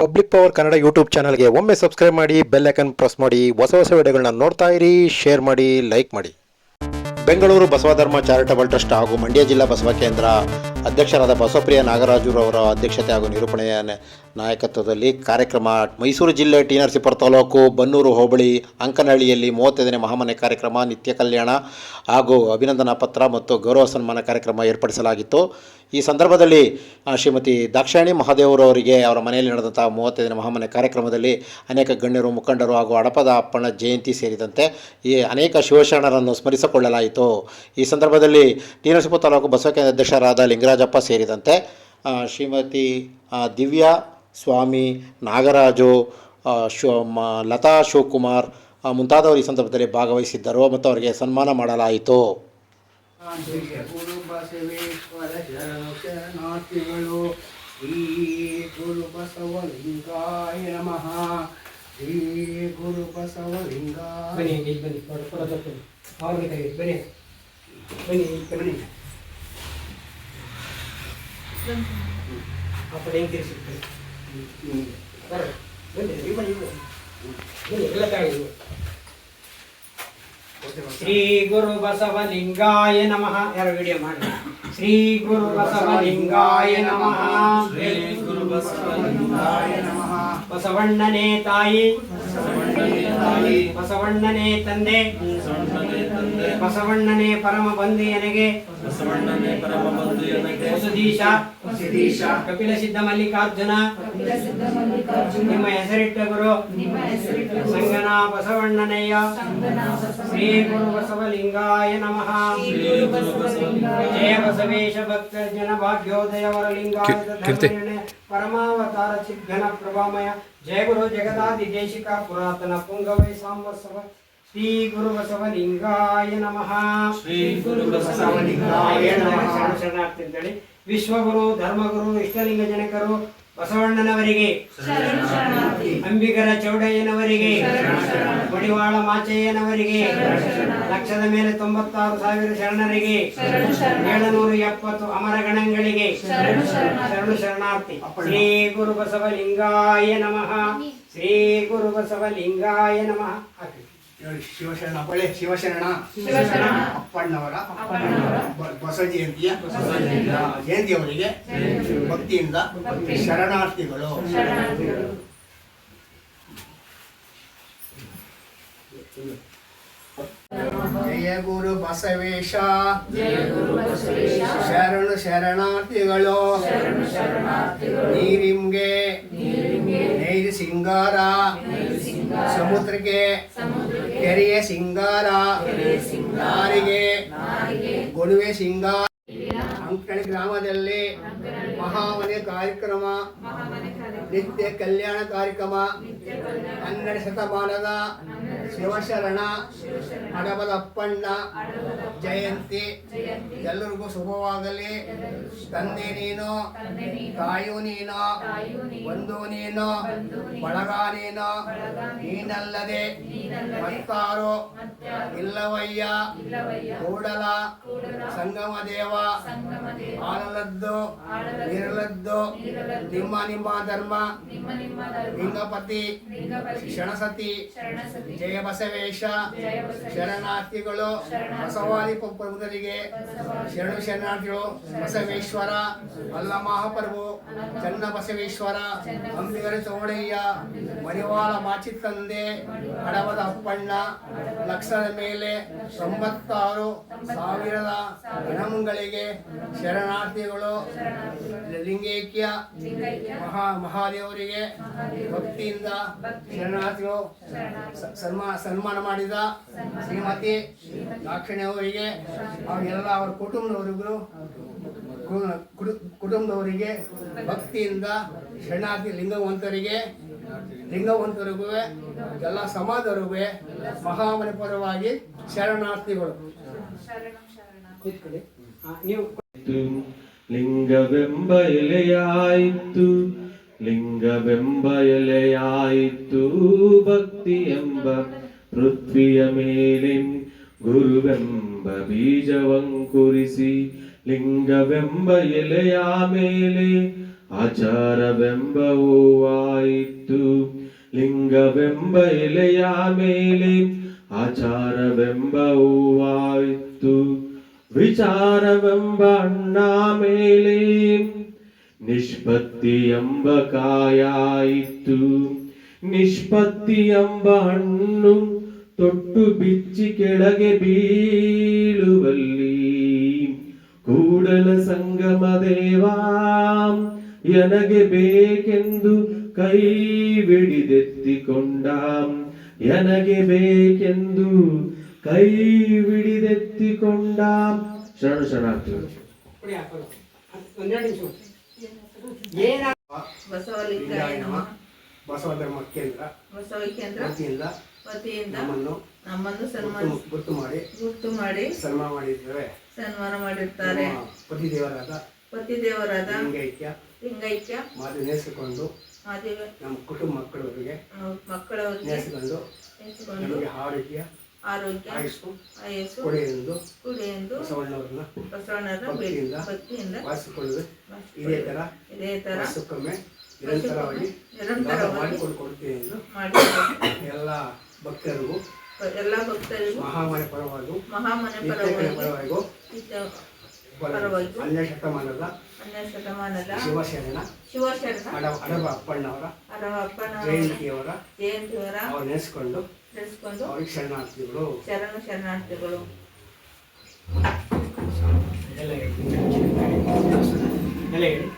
Public power Kannada YouTube ಚಾನಲ್ಗೆ ಒಮ್ಮೆ subscribe ಮಾಡಿ ಬೆಲ್ ಐಕನ್ ಪ್ರೆಸ್ ಮಾಡಿ, ಹೊಸ ಹೊಸ ವಿಡಿಯೋಗಳನ್ನ ನೋಡ್ತಾ ಇರಿ ಶೇರ್ ಮಾಡಿ ಲೈಕ್ ಮಾಡಿ. ಬೆಂಗಳೂರು ಬಸವಧರ್ಮ ಚಾರಿಟಬಲ್ ಟ್ರಸ್ಟ್ ಹಾಗೂ ಮಂಡ್ಯ ಜಿಲ್ಲಾ ಬಸವ ಕೇಂದ್ರ ಅಧ್ಯಕ್ಷರಾದ ಬಸವಪ್ರಿಯ ನಾಗರಾಜುರವರ ಅಧ್ಯಕ್ಷತೆ ಹಾಗೂ ನಿರೂಪಣೆಯ ನಾಯಕತ್ವದಲ್ಲಿ ಕಾರ್ಯಕ್ರಮ ಮೈಸೂರು ಜಿಲ್ಲೆ ಟಿ ನರಸೀಪುರ ತಾಲೂಕು ಬನ್ನೂರು ಹೋಬಳಿ ಅಂಕನಹಳ್ಳಿಯಲ್ಲಿ ಮೂವತ್ತೈದನೇ ಮಹಾಮನೆ ಕಾರ್ಯಕ್ರಮ, ನಿತ್ಯ ಕಲ್ಯಾಣ ಹಾಗೂ ಅಭಿನಂದನಾ ಪತ್ರ ಮತ್ತು ಗೌರವ ಸನ್ಮಾನ ಕಾರ್ಯಕ್ರಮ ಏರ್ಪಡಿಸಲಾಗಿತ್ತು. ಈ ಸಂದರ್ಭದಲ್ಲಿ ಶ್ರೀಮತಿ ದಾಕ್ಷಾಯಣಿ ಮಹಾದೇವರವರಿಗೆ ಅವರ ಮನೆಯಲ್ಲಿ ನಡೆದಂಥ ಮೂವತ್ತೈದನೇ ಮಹಾಮನೆ ಕಾರ್ಯಕ್ರಮದಲ್ಲಿ ಅನೇಕ ಗಣ್ಯರು, ಮುಖಂಡರು ಹಾಗೂ ಹಡಪದ ಅಪ್ಪನ ಜಯಂತಿ ಸೇರಿದಂತೆ ಈ ಅನೇಕ ಶಿವಶರಣರನ್ನು ಸ್ಮರಿಸಿಕೊಳ್ಳಲಾಯಿತು. ಈ ಸಂದರ್ಭದಲ್ಲಿ ಟಿ ತಾಲೂಕು ಬಸವ ಕೇಂದ್ರ ಅಧ್ಯಕ್ಷರಾದ ಲಿಂಗರಾಜಪ್ಪ ಸೇರಿದಂತೆ ಶ್ರೀಮತಿ ದಿವ್ಯಾ ಸ್ವಾಮಿ ನಾಗರಾಜು ಶಿವ ಮ- ಲತಾ ಶಿವಕುಮಾರ್ ಮುಂತಾದವರು ಈ ಸಂದರ್ಭದಲ್ಲಿ ಭಾಗವಹಿಸಿದ್ದರು ಮತ್ತು ಅವರಿಗೆ ಸನ್ಮಾನ ಮಾಡಲಾಯಿತು. ಬನ್ನಿ ಶ್ರೀ ಗುರು ಬಸವಲಿಂಗಾಯ ನಮಃ. ಶ್ರೀ ಗುರು ಬಸವಲಿಂಗಾಯ ಬನ್ನಿ ಬನ್ನಿ. ಬನ್ನಿ. ಬನ್ನಿ ಬನ್ನಿ ಇಲ್ಲಿ ಬನ್ನಿ ಆ ಕಡೆ ಹೆಂಗೆ ತಿರ್ಸಿ ಬನ್ನಿ ಬರ್ರಿ. ಬನ್ನಿ ಇಲ್ಲಿ ಬನ್ನಿ ಇಲ್ಲಿ ಬನ್ನಿ. ಶ್ರೀ ಗುರು ಬಸವಲಿಂಗಾಯ ನಮಃ. ಯಾರು ವಿಡಿಯೋ ಮಾಡಿ. ಶ್ರೀ ಗುರು ಬಸವಲಿಂಗಾಯ ನಮಃ. ಶ್ರೀ ಗುರು ಬಸವಲಿಂಗಾಯ ನಮಃ. ಬಸವಣ್ಣನೇ ತಾಯಿ. ಬಸವಣ್ಣನೇ ತಂದೆ. ಬಸವಣ್ಣನೇ ಪರಮ ಬಂಧಿಯನೆಗೆ ಬಸವಣ್ಣನೇ ಪರಮ ಬಂಧು ವಸುದೀಶ ಕಪಿಲ ಸಿದ್ಧ ಮಲ್ಲಿಕಾರ್ಜುನ. ನಿಮ್ಮ ಹೆಸರಿಟ್ಟ ಗುರು. ಸಂಗನ ಬಸವಣ್ಣನಯ್ಯ. ಶ್ರೀ ಗುರು ಬಸವಲಿಂಗಾಯ ನಮಃ. ಜಯ ಬಸವೇಶ ಭಕ್ತ ಜನ ಭಾಗ್ಯೋದಯ ವರಲಿಂಗಾಯ ಪರಮಾವತಾರ ಚಿದ್ಘನ ಪ್ರಭಾಮಯ. ಜಯ ಗುರು ಜಗದಾದಿ ದೇಶಿಕ ಪುರಾತನ ಪುಂಗವೈ ಸಾಂಬಸವ ಶ್ರೀ ಗುರು ಬಸವಲಿಂಗಾಯ ನಮಃ. ಶ್ರೀ ಗುರು ಬಸವಲಿಂಗಾಯ ನಮಃ. ಶರಣ ಶರಣಾರ್ಥಿ ಅಂತೇಳಿ ವಿಶ್ವಗುರು ಧರ್ಮಗುರು ಇಷ್ಟಲಿಂಗ ಜನಕರು ಬಸವಣ್ಣನವರಿಗೆ ಅಂಬಿಗರ ಚೌಡಯ್ಯನವರಿಗೆ ಮಡಿವಾಳ ಮಾಚಯ್ಯನವರಿಗೆ ಲಕ್ಷದ ಮೇಲೆ ತೊಂಬತ್ತಾರು ಸಾವಿರ ಶರಣರಿಗೆ ಏಳುನೂರ ಎಪ್ಪತ್ತು ಅಮರಗಣಗಳಿಗೆ ಶರಣು ಶರಣಾರ್ಥಿ. ಶ್ರೀ ಗುರು ಬಸವಲಿಂಗಾಯ ನಮಃ. ಶ್ರೀ ಗುರು ಬಸವಲಿಂಗಾಯ ನಮಃ. ಹೇಳಿ, ಶಿವಶರಣ ಬಳೆ ಶಿವಶರಣ. ಅಪ್ಪಣ್ಣವರ. ಬಸ ಬಸವ ಜಯಂತಿಯ ಜಯಂತಿಯವರಿಗೆ ಭಕ್ತಿಯಿಂದ ಶರಣಾರ್ಥಿಗಳು. ಜಯ ಗುರು ಬಸವೇಶ. ಶರಣು ಶರಣಾರ್ಥಿಗಳು. ನೀರಿಂಗೆ ನೈರು ಸಿಂಗಾರ. ಸಮುದ್ರಕ್ಕೆ. ಕೆರೆಯ ಸಿಂಗಾರ. ನಾರಿಗೆ. ಗೊಡುವೆ ಸಿಂಗಾರ. ಅಂಕಣಿ ಗ್ರಾಮದಲ್ಲಿ ಮಹಾಮನೆ ಕಾರ್ಯಕ್ರಮ. ನಿತ್ಯ ಕಲ್ಯಾಣ ಕಾರ್ಯಕ್ರಮ. ಹನ್ನೆರಡು ಶತಮಾನದ ಶಿವಶರಣ. ಹಡಬದ ಅಪ್ಪಣ್ಣ ಜಯಂತಿ. ಎಲ್ಲರಿಗೂ ಶುಭವಾಗಲಿ. ತಂದೆ ನೀನು ತಾಯು ನೀನು ಬಂಧು ನೀನು ಬಳಗ ನೀನು ನೀನಲ್ಲದೆ ಮತ್ತಾರು ಇಲ್ಲವಯ್ಯ ಕೂಡಲ ಸಂಗಮ ದೇವ ಆಳಲದ್ದು ಇರಲದ್ದು ನಿಮ್ಮ ನಿಮ್ಮ ಧರ್ಮ ಲಿಂಗಪತಿ ಕ್ಷಣಸತಿ ಜಯ ಬಸವೇಶ ಶರಣಾರ್ಥಿಗಳು ಬಸವಾದಿ ಪ್ರಭುಗಳಿಗೆ ಶರಣು ಶರಣಾರ್ಥಿಗಳು ಬಸವೇಶ್ವರ ಅಲ್ಲ ಮಹಾಪ್ರಭು, ಚನ್ನ ಬಸವೇಶ್ವರ, ಅಂಬಿಗರ ಚೌಡಯ್ಯ, ಮರಿವಾಳ ಮಾಚಿ ತಂದೆ ಹಡವದ ಅಪ್ಪಣ್ಣ, ಲಕ್ಷದ ಮೇಲೆ ತೊಂಬತ್ತಾರು ಸಾವಿರದ ಗಣಮಂಗಳಿಗೆ ಶರಣಾರ್ಥಿಗಳು, ಲಿಂಗೈಕ್ಯ ಮಹಾ ಮಹಾದೇವರಿಗೆ ಭಕ್ತಿಯಿಂದ ಶರಣಾರ್ಥಿಗಳು ಸನ್ಮಾ ಸನ್ಮಾನ ಮಾಡಿದ ಶ್ರೀಮತಿ ದಾಕ್ಷಿಣಿ ಅವರಿಗೆ ಅವರೆಲ್ಲ ಅವರ ಕುಟುಂಬದವರಿಗೂ ಕು- ಕುಟು- ಕುಟುಂಬದವರಿಗೆ ಭಕ್ತಿಯಿಂದ ಶರಣಾರ್ಥಿ ಲಿಂಗವಂತರಿಗೆ ಲಿಂಗವಂತರಿಗೂ ಎಲ್ಲ ಸಮಾಜರಿಗೂ ಮಹಾಮನೆ ಪರವಾಗಿ ಶರಣಾರ್ಥಿಗಳು. ಲಿಂಗವೆಂಬ ಎಲೆಯಾಯಿತು ಲಿಂಗವೆಂಬ ಎಲೆಯಾಯಿತು ಭಕ್ತಿ ಎಂಬ ಪೃಥ್ವಿಯ ಮೇಲೆ ಗುರುವೆಂಬ ಬೀಜವಂಕುರಿಸಿ ಲಿಂಗವೆಂಬ ಎಲೆಯ ಮೇಲೆ ಆಚಾರವೆಂಬ ಹೂವಾಯಿತು. ಲಿಂಗವೆಂಬ ಎಲೆಯ ಮೇಲೆ ಆಚಾರವೆಂಬ ಹೂವಾಯಿತು. ವಿಚಾರವೆಂಬ ಅಣ್ಣ ಮೇಲೆ ನಿಷ್ಪತ್ತಿ ಎಂಬ ಕಾಯಾಯಿತು. ನಿಷ್ಪತ್ತಿ ಎಂಬ ಹಣ್ಣು ತೊಟ್ಟು ಬಿಚ್ಚಿ ಕೆಳಗೆ ಬೀಳುವಲ್ಲಿ. ಕೂಡಲ ಸಂಗಮ ದೇವಾ ನನಗೆ ಬೇಕೆಂದು ಕೈ ಬಿಡಿದೆತ್ತಿಕೊಂಡ ನನಗೆ ಬೇಕೆಂದು ಕೈ ಬಿಡಿದೆತ್ತಿಕೊಂಡ ಶರಣ ಶರಣಾರ್ಥಿಗಳು. ನಮಃ ಬಸವ ಧರ್ಮ ಕೇಂದ್ರ. ಬಸವ ಕೇಂದ್ರ. ವತಿಯಿಂದ ವತಿಯಿಂದ ನಮ್ಮನ್ನು ಸನ್ಮಾನ ಗುರ್ತು- ಮಾಡಿ ಗುರ್ತು ಮಾಡಿ ಸನ್ಮಾನ ಮಾಡಿದ್ದೇವೆ. ಸನ್ಮಾನ ಮಾಡಿರ್ತಾರೆ. ನಮ್ಮ ಪತಿ ದೇವರಾದ ಲಿಂಗೈಕ್ಯ ಲಿಂಗೈಕ್ಯ ಮಾತು ನೇಸಿಕೊಂಡು ನಮ್ಮ ಕುಟುಂಬ ಮಕ್ಕಳವರಿಗೆ ಮಕ್ಕಳವರಿಗೆ ನೇಸಿಕೊಂಡು ನೆನೆಸಿಕೊಂಡು ನಮಗೆ ಆರೋಗ್ಯ ಆರೋಗ್ಯ ಆಯುಸ್ಸು ಆಯಸ್ಸು ಕೊಡಿ ಎಂದು ಕುಡಿ ಎಂದು ಬಸವಣ್ಣವ್ರನ್ನ ಬಸವಣ್ಣರ ಭಕ್ತಿಯಿಂದ ಭಕ್ತಿಯಿಂದ ವಾಸಿಕೊಳ್ಳುವೆ ಇದೇ ತರ ಇದೇ ತರ ವರ್ಷಕ್ಕೊಮ್ಮೆ ನಿರಂತರವಾಗಿ ನಿರಂತರವಾಗಿ ದಾನ ಮಾಡಿಕೊಂಡು ಕೊಡುತ್ತೇನೆ ಎಂದು ಮಾಡಿ ಎಲ್ಲ ಭಕ್ತರಿಗೂ ಎಲ್ಲ ಭಕ್ತರಿಗೂ ಮಹಾಮನೆ ಪರವಾಗೂ ಮಹಾಮನೆ ಪರವಾಗಿ ಪರವಾಗಿಗೂ ಹನ್ನೆರಡು ಶತಮಾನದ ಹನ್ನೆರಡು ಶತಮಾನದ ಶಿವಶರಣ ಶಿವಶರಣ ಅಡ ಅಡಬ ಅಪ್ಪಣ್ಣವರ ಅರವಪ್ಪನ ಜಯಂತಿಯವರ ಜಯಂತಿಯವರ ಅವ್ರು ನೆನೆಸ್ಕೊಂಡು ನೆನೆಸ್ಕೊಂಡು ಅವ್ರಿಗೆ ಶರಣಾರ್ಥಿಗಳು. ಶರಣ ಶರಣಾರ್ಥಿಗಳು. ಎಲ್ಲ ಹೇಳಿ. ಎಲ್ಲ ಹೇಳಿ.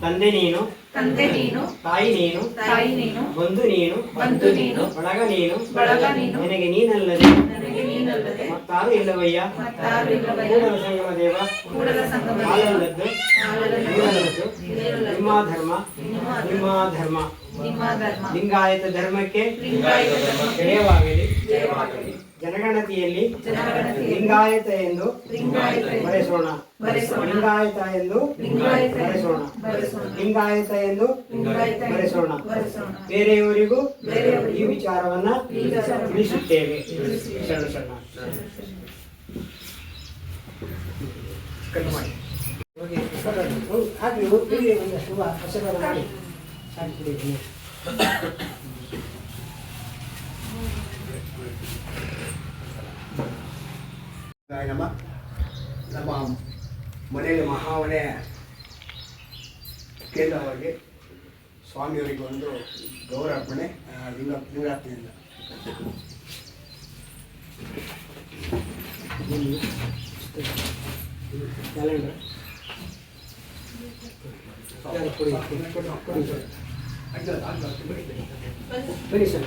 ತಂದೆ ನೀನು. ತಂದೆ ನೀನು. ತಾಯಿ ನೀನು. ತಾಯಿ ನೀನು. ಬಂಧು ನೀನು. ಬಂಧು ನೀನು. ಬಳಗ ನೀನು. ಬಳಗ ನೀನು. ನಿನಗೆ ನೀನಲ್ಲದೆ. ನನಗೆ ನೀನಲ್ಲದೆ. ಮತ್ತಾರು ಇಲ್ಲವಯ್ಯ? ಮತ್ತಾರು ಇಲ್ಲವಯ್ಯ. ಕೂಡಲ ಸಂಗಮ ದೇವ. ಕೂಡಲ ಸಂಗಮ. ಹಾಲಲ್ಲದ್ದು. ಹಾಲಲ್ಲದ್ದು. ನಿಮ್ಮ ಧರ್ಮ. ನಿಮ್ಮ ಧರ್ಮ. ನಿಮ್ಮ ಧರ್ಮ. ಲಿಂಗಾಯತ ಧರ್ಮಕ್ಕೆ ಲಿಂಗಾಯತ ಧರ್ಮಕ್ಕೆ ಜಯವಾಗಲಿ. ಜಯವಾಗಲಿ. ಜನಗಣತಿಯಲ್ಲಿ ಲಿಂಗಾಯತ ಎಂದು ಬರೆಸೋಣ. ಲಿಂಗಾಯತ ಎಂದು ಬರೆಸೋಣ. ಲಿಂಗಾಯತ ಎಂದು ಬರೆಸೋಣ. ಬೇರೆಯವರಿಗೂ ಈ ವಿಚಾರವನ್ನ ತಿಳಿಸುತ್ತೇವೆ ತಿಳಿಸುತ್ತೇವೆ. you. ಹಾಗೆ ಮಾಡಿ ಸಾಕು ಹಾಯ್ ನಮ್ಮ ನಮ್ಮ ಮನೆಯಲ್ಲಿ ಮಹಾವಣೆ ಕೇಂದ್ರವಾಗಿ ಸ್ವಾಮಿಯವರಿಗೆ ಒಂದು ಗೌರವರ್ಪಣೆ ಲಿಂಗ ಲಿಂಗಾರ್ಪಣೆಯಿಂದ. ಬನ್ನಿ ಸರ್.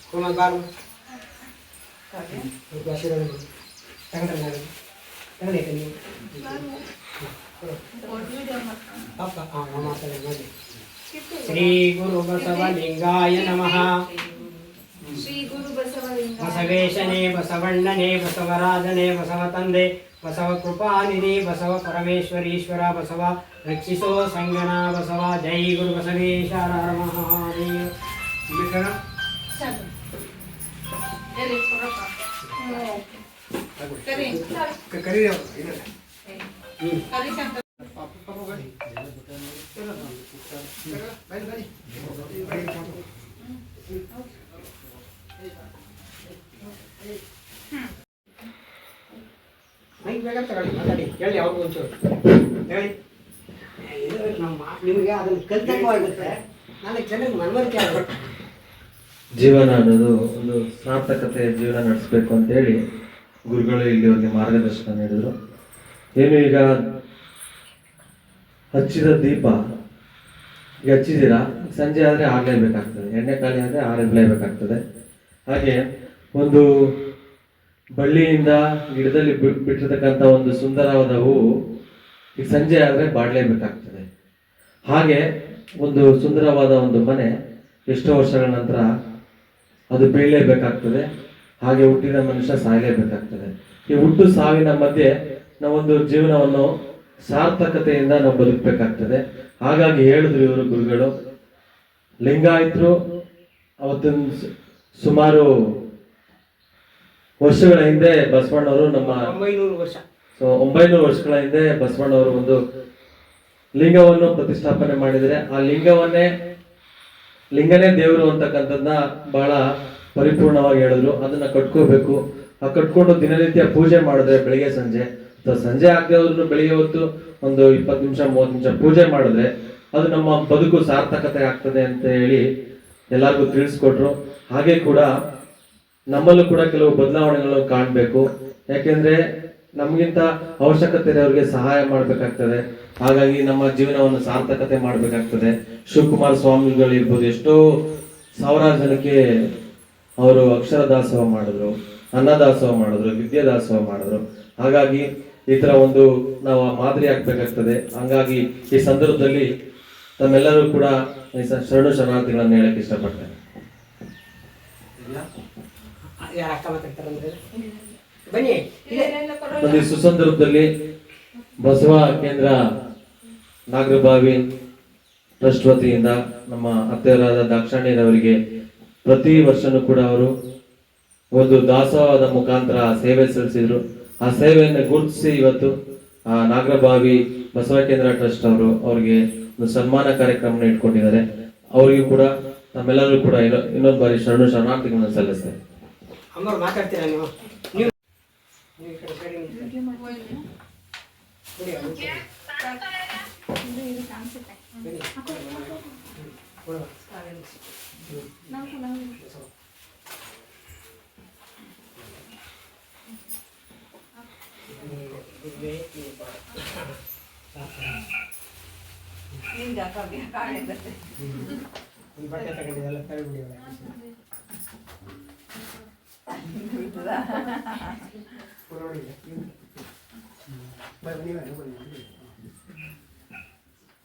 ಗುರು ಬಸವಲಿಂಗಾಯ ನಮಃ ಶ್ರೀ ಗುರು ಬಸವಲಿಂಗ ಬಸವೇಶನೇ ಬಸವಣ್ಣನೇ ಬಸವರಾಜನೇ ಬಸವ ತಂದೆ ಬಸವ ಕೃಪಾನಿಧಿ ಬಸವ ಪರಮೇಶ್ವರೀಶ್ವರ ಬಸವ ರಕ್ಷಿಸೋ ಸಂಗನ ಬಸವ ಜೈ ಗುರು ಬಸವೇಶ ಹರ ಹರ ಮಹಾದೇವ ಮಾತಾಡಿ ಹೇಳಿ ಅವ್ರಿಗೂ ಒಂಚೂರು ಹೇಳಿ ನಮ್ಮ ನಿಮಗೆ ಅದನ್ನು ಕಲ್ತಕ್ಕವಾಗುತ್ತೆ ನಾನು ಚೆನ್ನಾಗಿ ಮನವರಿಕೆ ಆಗುತ್ತೆ ಜೀವನ ಅನ್ನೋದು ಒಂದು ಸಾರ್ಥಕತೆ ಜೀವನ ನಡೆಸಬೇಕು ಅಂತೇಳಿ ಗುರುಗಳು ಇಲ್ಲಿವರೆಗೆ ಮಾರ್ಗದರ್ಶನ ನೀಡಿದರು. ಏನು ಈಗ ಹಚ್ಚಿದ ದೀಪ, ಈಗ ಹಚ್ಚಿದ್ದೀರಾ? ಸಂಜೆ ಆದರೆ ಆಗಲೇಬೇಕಾಗ್ತದೆ ಎಣ್ಣೆ ಖಾಲಿ ಆದರೆ ಆರಲೇಬೇಕಾಗ್ತದೆ ಹಾಗೆ ಒಂದು ಬಳ್ಳಿಯಿಂದ ಗಿಡದಲ್ಲಿ ಬಿಟ್ಟಿರ್ತಕ್ಕಂಥ ಒಂದು ಸುಂದರವಾದ ಹೂವು ಈಗ ಸಂಜೆ ಆದರೆ ಬಾಡಲೇಬೇಕಾಗ್ತದೆ ಹಾಗೆ ಒಂದು ಸುಂದರವಾದ ಒಂದು ಮನೆ ಎಷ್ಟೋ ವರ್ಷಗಳ ನಂತರ ಅದು ಬೀಳಲೇಬೇಕಾಗ್ತದೆ. ಹಾಗೆ ಹುಟ್ಟಿದ ಮನುಷ್ಯ ಸಾಯಲೇಬೇಕಾಗ್ತದೆ. ಈ ಹುಟ್ಟು ಸಾವಿನ ಮಧ್ಯೆ ನಾವೊಂದು ಜೀವನವನ್ನು ಸಾರ್ಥಕತೆಯಿಂದ ನಾವು ಬದುಕಬೇಕಾಗ್ತದೆ. ಹಾಗಾಗಿ ಹೇಳಿದ್ರು ಇವರು ಗುರುಗಳು ಲಿಂಗಾಯತರು ಅವತ್ತಿನ ಸುಮಾರು ವರ್ಷಗಳ ಹಿಂದೆ ಬಸವಣ್ಣವರು ನಮ್ಮ ಒಂಬೈನೂರು ವರ್ಷ. ಸೊ ಒಂಬೈನೂರು ವರ್ಷಗಳ ಹಿಂದೆ ಬಸವಣ್ಣವರು ಒಂದು ಲಿಂಗವನ್ನು ಪ್ರತಿಷ್ಠಾಪನೆ ಮಾಡಿದರೆ ಆ ಲಿಂಗವನ್ನೇ ಲಿಂಗನೇ ದೇವರು ಅಂತಕ್ಕಂಥದ್ದನ್ನ ಬಹಳ ಪರಿಪೂರ್ಣವಾಗಿ ಹೇಳಿದ್ರು. ಅದನ್ನ ಕಟ್ಕೋಬೇಕು. ಆ ಕಟ್ಕೊಂಡು ದಿನನಿತ್ಯ ಪೂಜೆ ಮಾಡಿದ್ರೆ ಬೆಳಿಗ್ಗೆ, ಸಂಜೆ. ಸಂಜೆ ಆಗದೆ ಹೋದ್ರು ಬೆಳಿಗ್ಗೆ ಹೊತ್ತು ಒಂದು ಇಪ್ಪತ್ತು ನಿಮಿಷ, ಮೂವತ್ತು ನಿಮಿಷ ಪೂಜೆ ಮಾಡಿದ್ರೆ ಅದು ನಮ್ಮ ಬದುಕು ಸಾರ್ಥಕತೆ ಆಗ್ತದೆ ಅಂತ ಹೇಳಿ ಎಲ್ಲರಿಗೂ ತಿಳಿಸ್ಕೊಟ್ರು. ಹಾಗೆ ಕೂಡ ನಮ್ಮಲ್ಲೂ ಕೂಡ ಕೆಲವು ಬದಲಾವಣೆಗಳನ್ನು ಕಾಣಬೇಕು. ಯಾಕೆಂದ್ರೆ ನಮಗಿಂತ ಅವಶ್ಯಕತೆ ಇರೋರಿಗೆ ಸಹಾಯ ಮಾಡಬೇಕಾಗ್ತದೆ. ಹಾಗಾಗಿ ನಮ್ಮ ಜೀವನವನ್ನು ಸಾರ್ಥಕತೆ ಮಾಡಬೇಕಾಗ್ತದೆ. ಶಿವಕುಮಾರ ಸ್ವಾಮಿಗಳು ಇರ್ಬೋದು ಎಷ್ಟೋ ಸಾವಿರಾರು ಜನಕ್ಕೆ ಅವರು ಅಕ್ಷರ ದಾಸೋಹ ಮಾಡಿದ್ರು ಅನ್ನದಾಸೋಹ ಮಾಡಿದ್ರು ವಿದ್ಯಾ ದಾಸೋಹ ಮಾಡಿದ್ರು. ಹಾಗಾಗಿ ಈ ತರ ಒಂದು ನಾವು ಮಾದರಿ ಆಗ್ಬೇಕಾಗ್ತದೆ. ಹಂಗಾಗಿ ಈ ಸಂದರ್ಭದಲ್ಲಿ ತಮ್ಮೆಲ್ಲರೂ ಕೂಡ ಶರಣು ಶರಣಾರ್ಥಿಗಳನ್ನು ಹೇಳಕ್ ಇಷ್ಟಪಡ್ತೇನೆ. ಒಂದು ಈ ಸುಸಂದರ್ಭದಲ್ಲಿ ಬಸವ ಕೇಂದ್ರ ನಾಗರಬಾವಿ ಟ್ರಸ್ಟ್ ವತಿಯಿಂದ ನಮ್ಮ ಅತ್ತೆಯರಾದ ದಾಕ್ಷಾಣಿಯರವರಿಗೆ ಪ್ರತಿ ವರ್ಷನೂ ಕೂಡ ಅವರು ಒಂದು ದಾಸೋಹದ ಮುಖಾಂತರ ಸೇವೆ ಸಲ್ಲಿಸಿದರು. ಆ ಸೇವೆಯನ್ನು ಗುರುತಿಸಿ ಇವತ್ತು ಆ ನಾಗರಬಾವಿ ಬಸವ ಕೇಂದ್ರ ಟ್ರಸ್ಟ್ ಅವರು ಅವರಿಗೆ ಒಂದು ಸನ್ಮಾನ ಕಾರ್ಯಕ್ರಮ ಇಟ್ಕೊಂಡಿದ್ದಾರೆ. ಅವರಿಗೂ ಕೂಡ ನಮ್ಮೆಲ್ಲರೂ ಕೂಡ ಇನ್ನೊ- ಇನ್ನೊಂದು ಬಾರಿ ಶರಣು ಶರಣಾರ್ಥಿಗಳನ್ನು ಮಾತಾಡ್ತೀರಾ ನೀವು ನೀವು ನೀವು ಈ ಕಡೆ ಸೈಡ್ ನಿಂತ್ಕೊಳ್ಳಿ. ಕೊಡಿ, ಅವ್ರು ಕೊಡಿ. ಇದು ಇದು ಕಾಣಿಸುತ್ತೆ. ಬನ್ನಿ. ಕೊಡುವ. ನಾವು